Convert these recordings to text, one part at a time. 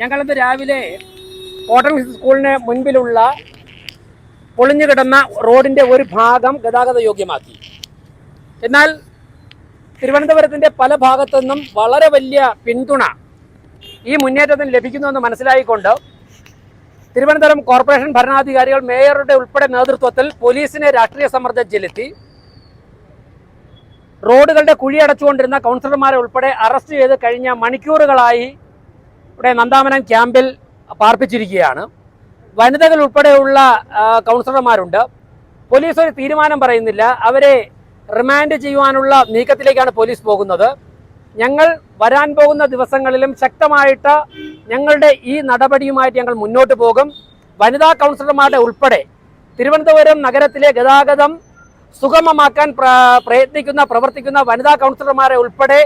ഞങ്ങളിന്ന് രാവിലെ കോട്ടൺ സ്കൂളിന് മുൻപിലുള്ള പൊളിഞ്ഞു കിടന്ന റോഡിന്റെ ഒരു ഭാഗം ഗതാഗത യോഗ്യമാക്കി. എന്നാൽ തിരുവനന്തപുരത്തിന്റെ പല ഭാഗത്തു നിന്നും വളരെ വലിയ പിന്തുണ ഈ മുന്നേറ്റത്തിന് ലഭിക്കുന്നുവെന്ന് മനസ്സിലായിക്കൊണ്ട് തിരുവനന്തപുരം കോർപ്പറേഷൻ ഭരണാധികാരികൾ മേയറുടെ ഉൾപ്പെടെ നേതൃത്വത്തിൽ പോലീസിനെ രാഷ്ട്രീയ സമ്മർദ്ദം ചെലുത്തി റോഡുകളുടെ കുഴി അടച്ചുകൊണ്ടിരുന്ന കൗൺസിലർമാരെ ഉൾപ്പെടെ അറസ്റ്റ് ചെയ്ത് കഴിഞ്ഞ മണിക്കൂറുകളായി ഇവിടെ നന്ദാമനം ക്യാമ്പിൽ പാർപ്പിച്ചിരിക്കുകയാണ്. വനിതകൾ ഉൾപ്പെടെയുള്ള കൗൺസിലർമാരുണ്ട്. പോലീസ് ഒരു തീരുമാനം പറയുന്നില്ല. അവരെ റിമാൻഡ് ചെയ്യുവാനുള്ള നീക്കത്തിലേക്കാണ് പോലീസ് പോകുന്നത്. ഞങ്ങൾ വരാൻ പോകുന്ന ദിവസങ്ങളിലും ശക്തമായിട്ട് ഞങ്ങളുടെ ഈ നടപടിയുമായിട്ട് ഞങ്ങൾ മുന്നോട്ട് പോകും. വനിതാ കൗൺസിലർമാരുടെ ഉൾപ്പെടെ തിരുവനന്തപുരം നഗരത്തിലെ ഗതാഗതം സുഗമമാക്കാൻ പ്രയത്നിക്കുന്ന പ്രവർത്തിക്കുന്ന വനിതാ കൗൺസിലർമാരെ ഉൾപ്പെടെ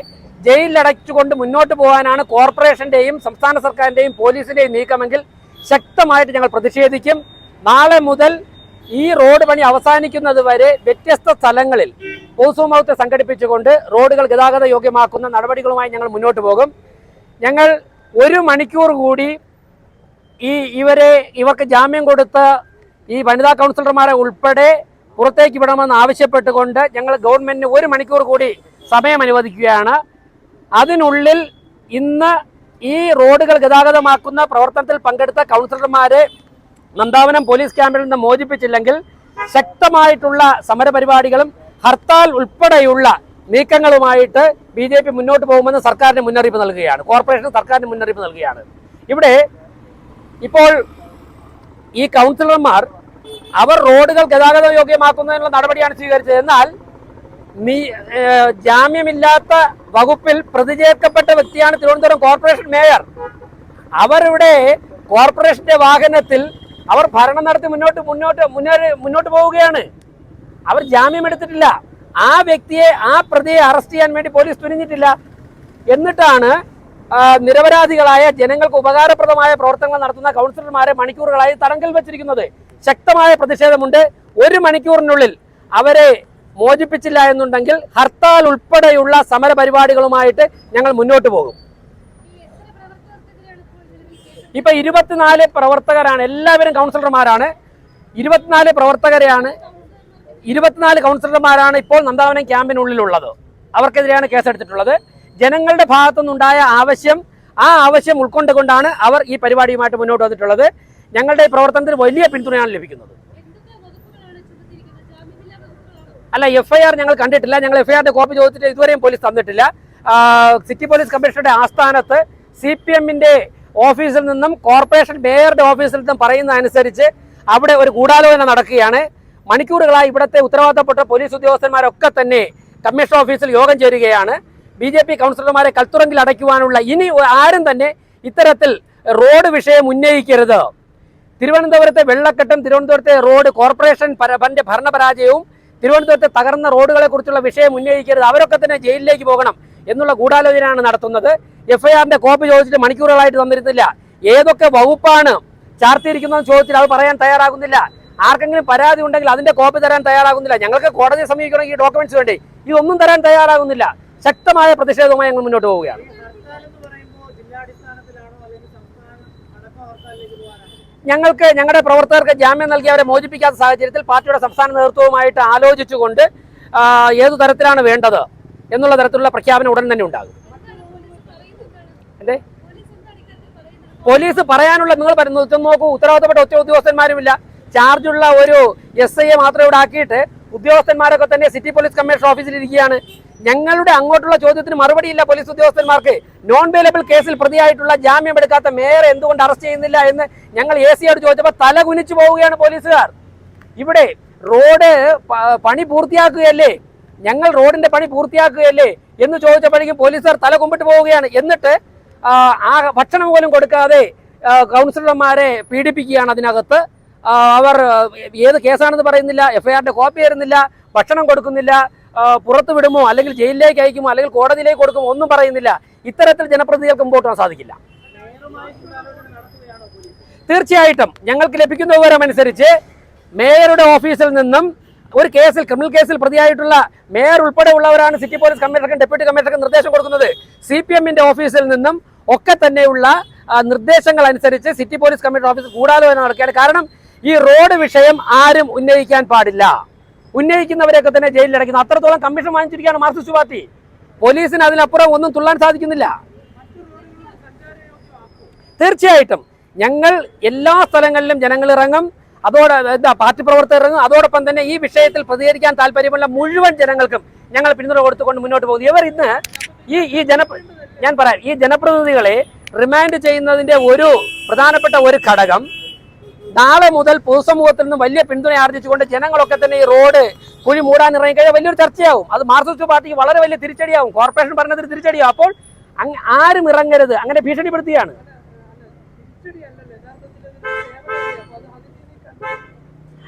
ജയിലിലടച്ചുകൊണ്ട് മുന്നോട്ട് പോകാനാണ് കോർപ്പറേഷന്റെയും സംസ്ഥാന സർക്കാരിന്റെയും പോലീസിന്റെയും നീക്കമെങ്കിൽ ശക്തമായിട്ട് ഞങ്ങൾ പ്രതിഷേധിക്കും. നാളെ മുതൽ ഈ റോഡ് പണി അവസാനിക്കുന്നത് വരെ വ്യത്യസ്ത സ്ഥലങ്ങളിൽ പൊതുസമൂഹത്തെ സംഘടിപ്പിച്ചുകൊണ്ട് റോഡുകൾ ഗതാഗത യോഗ്യമാക്കുന്ന നടപടികളുമായി ഞങ്ങൾ മുന്നോട്ട് പോകും. ഞങ്ങൾ ഒരു മണിക്കൂർ കൂടി ഈ ഇവരെ ഇവർക്ക് ജാമ്യം കൊടുത്ത ഈ വനിതാ കൗൺസിലർമാരെ ഉൾപ്പെടെ പുറത്തേക്ക് വിടണമെന്ന് ആവശ്യപ്പെട്ടുകൊണ്ട് ഞങ്ങൾ ഗവൺമെന്റിന് ഒരു മണിക്കൂർ കൂടി സമയം അനുവദിക്കുകയാണ്. അതിനുള്ളിൽ ഇന്ന് ഈ റോഡുകൾ ഗതാഗതമാക്കുന്ന പ്രവർത്തനത്തിൽ പങ്കെടുത്ത കൗൺസിലർമാരെ നന്ദാവനം പോലീസ് ക്യാമ്പിൽ നിന്ന് മോചിപ്പിച്ചില്ലെങ്കിൽ ശക്തമായിട്ടുള്ള സമരപരിപാടികളും ഹർത്താൽ ഉൾപ്പെടെയുള്ള നീക്കങ്ങളുമായിട്ട് ബി ജെ പി മുന്നോട്ട് പോകുമെന്ന് സർക്കാരിന് മുന്നറിയിപ്പ് നൽകുകയാണ്. കോർപ്പറേഷൻ സർക്കാരിന് മുന്നറിയിപ്പ് നൽകുകയാണ്. ഇവിടെ ഇപ്പോൾ ഈ കൗൺസിലർമാർ അവർ റോഡുകൾ ഗതാഗത യോഗ്യമാക്കുന്നതിനുള്ള നടപടിയാണ് സ്വീകരിച്ചത്. എന്നാൽ ജാമ്യമില്ലാത്ത വകുപ്പിൽ പ്രതി ചേർക്കപ്പെട്ട വ്യക്തിയാണ് തിരുവനന്തപുരം കോർപ്പറേഷൻ മേയർ. അവരുടെ കോർപ്പറേഷന്റെ വാഹനത്തിൽ അവർ ഭരണം നടത്തി മുന്നോട്ട് മുന്നോട്ട് മുന്നേറി മുന്നോട്ട് പോവുകയാണ്. അവർ ജാമ്യം എടുത്തിട്ടില്ല. ആ വ്യക്തിയെ ആ പ്രതിയെ അറസ്റ്റ് ചെയ്യാൻ വേണ്ടി പോലീസ് തുനിഞ്ഞിട്ടില്ല. എന്നിട്ടാണ് നിരപരാധികളായ ജനങ്ങൾക്ക് ഉപകാരപ്രദമായ പ്രവർത്തനങ്ങൾ നടത്തുന്ന കൗൺസിലർമാരെ മണിക്കൂറുകളായി തടങ്കൽ വെച്ചിരിക്കുന്നത്. ശക്തമായ പ്രതിഷേധമുണ്ട്. ഒരു മണിക്കൂറിനുള്ളിൽ അവരെ മോചിപ്പിച്ചില്ല എന്നുണ്ടെങ്കിൽ ഹർത്താൽ ഉൾപ്പെടെയുള്ള സമരപരിപാടികളുമായിട്ട് ഞങ്ങൾ മുന്നോട്ട് പോകും. ഇപ്പൊ ഇരുപത്തിനാല് പ്രവർത്തകരാണ് എല്ലാവരും കൗൺസിലർമാരാണ്. ഇരുപത്തിനാല് പ്രവർത്തകരെയാണ് ഇരുപത്തിനാല് കൗൺസിലർമാരാണ് ഇപ്പോൾ നന്ദാവനം ക്യാമ്പിനുള്ളിലുള്ളത്. അവർക്കെതിരെയാണ് കേസെടുത്തിട്ടുള്ളത്. ജനങ്ങളുടെ ഭാഗത്തുനിന്നുണ്ടായ ആവശ്യം ആ ആവശ്യം ഉൾക്കൊണ്ടുകൊണ്ടാണ് അവർ ഈ പരിപാടിയുമായിട്ട് മുന്നോട്ട് വന്നിട്ടുള്ളത്. ഞങ്ങളുടെ ഈ പ്രവർത്തനത്തിന് വലിയ പിന്തുണയാണ് ലഭിക്കുന്നത്. അല്ല എഫ് ഐ ആർ ഞങ്ങൾ കണ്ടിട്ടില്ല. ഞങ്ങൾ എഫ് ഐ ആറിന്റെ കോപ്പി ചോദിച്ചിട്ട് ഇതുവരെയും പോലീസ് തന്നിട്ടില്ല. സിറ്റി പോലീസ് കമ്മീഷണറുടെ ആസ്ഥാനത്ത് സി പി എമ്മിന്റെ ഓഫീസിൽ നിന്നും കോർപ്പറേഷൻ മേയറുടെ ഓഫീസിൽ നിന്നും പറയുന്ന അനുസരിച്ച് അവിടെ ഒരു ഗൂഢാലോചന നടക്കുകയാണ്. മണിക്കൂറുകളായി ഇവിടുത്തെ ഉത്തരവാദിത്തപ്പെട്ട പോലീസ് ഉദ്യോഗസ്ഥന്മാരൊക്കെ തന്നെ കമ്മീഷൻ ഓഫീസിൽ യോഗം ചേരുകയാണ്. ബി ജെ പി കൗൺസിലർമാരെ കൽത്തുറങ്കിൽ അടയ്ക്കുവാനുള്ള ഇനി ആരും തന്നെ ഇത്തരത്തിൽ റോഡ് വിഷയം ഉന്നയിക്കരുത്. തിരുവനന്തപുരത്തെ വെള്ളക്കെട്ടും തിരുവനന്തപുരത്തെ റോഡ് കോർപ്പറേഷൻ ഭരണപരാജയവും തിരുവനന്തപുരത്തെ തകർന്ന റോഡുകളെ കുറിച്ചുള്ള വിഷയം ഉന്നയിക്കരുത്. അവരൊക്കെ തന്നെ ജയിലിലേക്ക് പോകണം എന്നുള്ള ഗൂഢാലോചനയാണ് നടത്തുന്നത്. എഫ്ഐആറിന്റെ കോപ്പി ചോദിച്ചിട്ട് മണിക്കൂറുകളായിട്ട് തന്നിരുന്നില്ല. ഏതൊക്കെ വകുപ്പാണ് ചാർത്തിയിരിക്കുന്നതെന്ന് ചോദിച്ചാൽ അത് പറയാൻ തയ്യാറാകുന്നില്ല. ആർക്കെങ്കിലും പരാതി ഉണ്ടെങ്കിൽ അതിന്റെ കോപ്പി തരാൻ തയ്യാറാകുന്നില്ല. ഞങ്ങൾക്ക് കോടതിയെ സമീപിക്കണമെങ്കിൽ ഈ ഡോക്യുമെന്റ്സ് വേണ്ടേ? ഇതൊന്നും തരാൻ തയ്യാറാകുന്നില്ല. ശക്തമായ പ്രതിഷേധവുമായി ഞങ്ങൾ മുന്നോട്ട് പോവുകയാണ്. ഞങ്ങൾക്ക് ഞങ്ങളുടെ പ്രവർത്തകർക്ക് ജാമ്യം നൽകി അവരെ മോചിപ്പിക്കാത്ത സാഹചര്യത്തിൽ പാർട്ടിയുടെ സംസ്ഥാന നേതൃത്വവുമായിട്ട് ആലോചിച്ചുകൊണ്ട് ഏതു തരത്തിലാണ് വേണ്ടത് എന്നുള്ള തരത്തിലുള്ള പ്രഖ്യാപനം ഉടൻ തന്നെ ഉണ്ടാകും. അല്ലേ പോലീസ് പറയാനുള്ള നിങ്ങൾ പറയുന്നത് നോക്കൂ ഉത്തരവാദിത്തപ്പെട്ട ഒറ്റ ഉദ്യോഗസ്ഥന്മാരുമില്ല. ചാർജുള്ള ഒരു എസ് ഐയെ മാത്രം ഇവിടെ ആക്കിയിട്ട് ഉദ്യോഗസ്ഥന്മാരൊക്കെ തന്നെ സിറ്റി പോലീസ് കമ്മീഷണർ ഓഫീസിൽ ഇരിക്കുകയാണ്. ഞങ്ങളുടെ അങ്ങോട്ടുള്ള ചോദ്യത്തിന് മറുപടിയില്ല പോലീസ് ഉദ്യോഗസ്ഥന്മാർക്ക്. നോൺ വേലബിൾ കേസിൽ പ്രതിയായിട്ടുള്ള ജാമ്യം എടുക്കാത്ത മേയർ എന്തുകൊണ്ട് അറസ്റ്റ് ചെയ്യുന്നില്ല എന്ന് ഞങ്ങൾ എ സിയോട് ചോദിച്ചപ്പോൾ തല കുനിച്ചു പോവുകയാണ് പോലീസുകാർ. ഇവിടെ റോഡ് പണി പൂർത്തിയാക്കുകയല്ലേ? ഞങ്ങൾ റോഡിന്റെ പണി പൂർത്തിയാക്കുകയല്ലേ? എന്ന് ചോദിച്ചപ്പോഴേക്കും പോലീസുകാർ തല കുമ്പിട്ട് പോവുകയാണ്. എന്നിട്ട് ആ, ഭക്ഷണം പോലും കൊടുക്കാതെ കൗൺസിലർമാരെ പീഡിപ്പിക്കുകയാണ് അതിനകത്ത്. അവർ ഏത് കേസാണെന്ന് പറയുന്നില്ല എഫ്ഐആറിന്റെ കോപ്പി തരുന്നില്ല ഭക്ഷണം കൊടുക്കുന്നില്ല പുറത്ത് വിടുമോ അല്ലെങ്കിൽ ജയിലിലേക്ക് അയക്കുമോ അല്ലെങ്കിൽ കോടതിയിലേക്ക് കൊടുക്കുമോ ഒന്നും പറയുന്നില്ല. ഇത്തരത്തിൽ ജനപ്രതിനിധികൾക്ക് മുമ്പോട്ട് പോകാൻ സാധിക്കില്ല. തീർച്ചയായിട്ടും ഞങ്ങൾക്ക് ലഭിക്കുന്ന വിവരമനുസരിച്ച് മേയറുടെ ഓഫീസിൽ നിന്നും ഒരു കേസിൽ ക്രിമിനൽ കേസിൽ പ്രതിയായിട്ടുള്ള മേയർ ഉൾപ്പെടെ ഉള്ളവരാണ് സിറ്റി പോലീസ് കമ്മീഷണർക്കും ഡെപ്യൂട്ടി കമ്മീഷണർക്കും നിർദ്ദേശം കൊടുക്കുന്നത്. സി പി എമ്മിന്റെ ഓഫീസിൽ നിന്നും ഒക്കെ തന്നെയുള്ള നിർദ്ദേശങ്ങൾ അനുസരിച്ച് സിറ്റി പോലീസ് കമ്മീഷണർ ഓഫീസ് കൂടാതെ നടക്കുകയാണ്. കാരണം ഈ റോഡ് വിഷയം ആരും ഉന്നയിക്കാൻ പാടില്ല. ഉന്നയിക്കുന്നവരെയൊക്കെ തന്നെ ജയിലിൽ അടയ്ക്കുന്നു. അത്രത്തോളം കമ്മീഷൻ വാങ്ങിച്ചിരിക്കുകയാണ് മാർക്സിസ്റ്റ് പാർട്ടി. പോലീസിന് അതിനപ്പുറം ഒന്നും തുള്ളാൻ സാധിക്കുന്നില്ല. തീർച്ചയായിട്ടും ഞങ്ങൾ എല്ലാ സ്ഥലങ്ങളിലും ജനങ്ങൾ ഇറങ്ങും. അതോടെ എന്താ പാർട്ടി പ്രവർത്തകർ ഇറങ്ങും. അതോടൊപ്പം തന്നെ ഈ വിഷയത്തിൽ പ്രതികരിക്കാൻ താല്പര്യമുള്ള മുഴുവൻ ജനങ്ങൾക്കും ഞങ്ങൾ പിന്തുണ കൊടുത്തുകൊണ്ട് മുന്നോട്ട് പോകുന്നു. ഇവർ ഇന്ന് ഈ ഈ ജന ഞാൻ പറയാം ഈ ജനപ്രതിനിധികളെ റിമാൻഡ് ചെയ്യുന്നതിന്റെ ഒരു പ്രധാനപ്പെട്ട ഒരു ഘടകം നാളെ മുതൽ പൊതുസമൂഹത്തിൽ നിന്ന് വലിയ പിന്തുണ ആർജിച്ചുകൊണ്ട് ജനങ്ങളൊക്കെ തന്നെ ഈ റോഡ് കുഴി മൂടാൻ ഇറങ്ങി ഇറങ്ങിക്കഴിഞ്ഞാൽ വലിയൊരു ചർച്ചയാവും. അത് മാർക്സിസ്റ്റ് പാർട്ടിക്ക് വളരെ വലിയ തിരിച്ചടിയാവും. കോർപ്പറേഷൻ ഭരണത്തിന് തിരിച്ചടിയാവും. അപ്പോൾ ആരും ഇറങ്ങരുത്. അങ്ങനെ ഭീഷണിപ്പെടുത്തിയാണ്.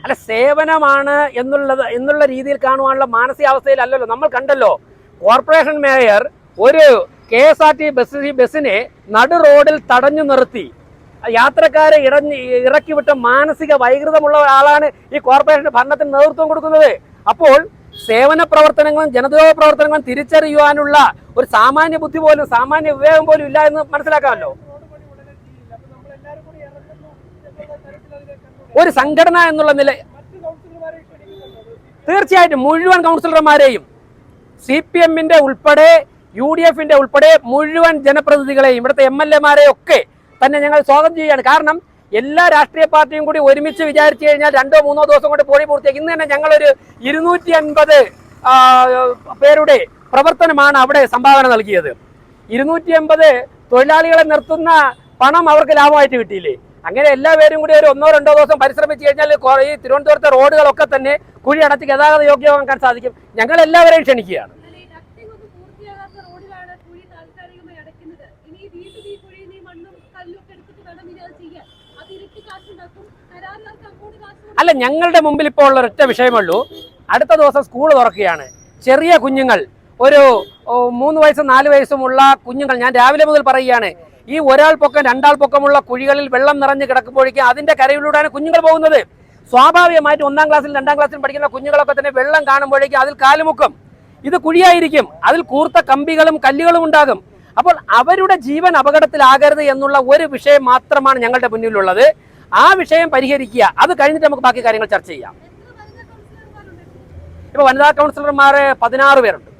അല്ല സേവനമാണ് എന്നുള്ളത് എന്നുള്ള രീതിയിൽ കാണുവാനുള്ള മാനസികാവസ്ഥയിലല്ലല്ലോ. നമ്മൾ കണ്ടല്ലോ കോർപ്പറേഷൻ മേയർ ഒരു K S R T bus ബസ്സിനെ നടു റോഡിൽ തടഞ്ഞു നിർത്തി. യാത്രക്കാരെ ഇടഞ്ഞ് ഇറക്കി വിട്ട മാനസിക വൈകൃതമുള്ള ഒരാളാണ് ഈ കോർപ്പറേഷൻ ഭരണത്തിന് നേതൃത്വം കൊടുക്കുന്നത്. അപ്പോൾ സേവന പ്രവർത്തനങ്ങളും ജനദ്രോഹ പ്രവർത്തനങ്ങളും തിരിച്ചറിയുവാനുള്ള ഒരു സാമാന്യ ബുദ്ധി പോലും സാമാന്യ വിവേകം പോലും ഇല്ല എന്ന് മനസ്സിലാക്കാമല്ലോ? ഒരു സംഘടന എന്നുള്ള നില തീർച്ചയായിട്ടും മുഴുവൻ കൗൺസിലർമാരെയും സി പി എമ്മിന്റെ ഉൾപ്പെടെ യു ഡി എഫിന്റെ ഉൾപ്പെടെ മുഴുവൻ ജനപ്രതിനിധികളെയും ഇവിടുത്തെ എം എൽ എമാരെ ഒക്കെ തന്നെ ഞങ്ങൾ സ്വാഗതം ചെയ്യുകയാണ്. കാരണം എല്ലാ രാഷ്ട്രീയ പാർട്ടിയും കൂടി ഒരുമിച്ച് വിചാരിച്ചു കഴിഞ്ഞാൽ രണ്ടോ മൂന്നോ ദിവസം കൊണ്ട് പോളി പൂർത്തിയാക്കി. ഇന്ന് തന്നെ ഞങ്ങളൊരു ഇരുന്നൂറ്റി അൻപത് പേരുടെ പ്രവർത്തനമാണ് അവിടെ സംഭാവന നൽകിയത്. ഇരുന്നൂറ്റി അൻപത് തൊഴിലാളികളെ നിർത്തുന്ന പണം അവർക്ക് ലാഭമായിട്ട് കിട്ടിയില്ലേ? അങ്ങനെ എല്ലാ പേരും കൂടി ഒരു ഒന്നോ രണ്ടോ ദിവസം പരിശ്രമിച്ചു കഴിഞ്ഞാൽ ഈ തിരുവനന്തപുരത്തെ റോഡുകളൊക്കെ തന്നെ കുഴി അടച്ച് ഗതാഗത യോഗ്യമാക്കാൻ സാധിക്കും. ഞങ്ങൾ എല്ലാവരെയും ക്ഷണിക്കുകയാണ് എന്നാൽ ഈ ഡക്റ്റിംഗ് ഒന്നും പൂർത്തിയാകാത്ത റോഡിലാണ് കുഴി താൽക്കാലികമായി അടയ്ക്കുന്നത് ഇനി വീണ്ടും ഈ കുഴിയിൽ നിന്ന് ഈ മണ്ണും കല്ലും ഒക്കെ എടുത്തിട്ട് വേണം ഇനി അത് ചെയ്യാൻ അത് ഇരട്ടി കാശുണ്ടാക്കും കരാറുകാർക്ക് അങ്ങോട്ട് കാശ് അല്ല ഞങ്ങളുടെ മുമ്പിൽ ഇപ്പോൾ ഉള്ള ഒറ്റ വിഷയമുള്ളൂ അടുത്ത ദിവസം സ്കൂൾ തുറക്കുകയാണ്. ചെറിയ കുഞ്ഞുങ്ങൾ ഒരു മൂന്ന് വയസ്സും നാല് വയസ്സുമുള്ള കുഞ്ഞുങ്ങൾ ഞാൻ രാവിലെ മുതൽ പറയുകയാണ് ഈ ഒരാൾ പൊക്കം രണ്ടാൾ പൊക്കമുള്ള കുഴികളിൽ വെള്ളം നിറഞ്ഞ് കിടക്കുമ്പോഴേക്കും അതിന്റെ കരയിലൂടെയാണ് കുഞ്ഞുങ്ങൾ പോകുന്നത്. സ്വാഭാവികമായിട്ട് ഒന്നാം ക്ലാസ്സിൽ രണ്ടാം ക്ലാസ്സിൽ പഠിക്കുന്ന കുഞ്ഞുങ്ങളൊക്കെ തന്നെ വെള്ളം കാണുമ്പോഴേക്കും അതിൽ കാലുമുക്കും. ഇത് കുഴിയായിരിക്കും. അതിൽ കൂർത്ത കമ്പികളും കല്ലുകളും ഉണ്ടാകും. അപ്പോൾ അവരുടെ ജീവൻ അപകടത്തിലാകരുത് എന്നുള്ള ഒരു വിഷയം മാത്രമാണ് ഞങ്ങളുടെ മുന്നിലുള്ളത്. ആ വിഷയം പരിഹരിക്കുക. അത് കഴിഞ്ഞിട്ട് നമുക്ക് ബാക്കി കാര്യങ്ങൾ ചർച്ച ചെയ്യാം. ഇപ്പൊ വനിതാ കൗൺസിലർമാർ പതിനാറ് പേരുണ്ട്.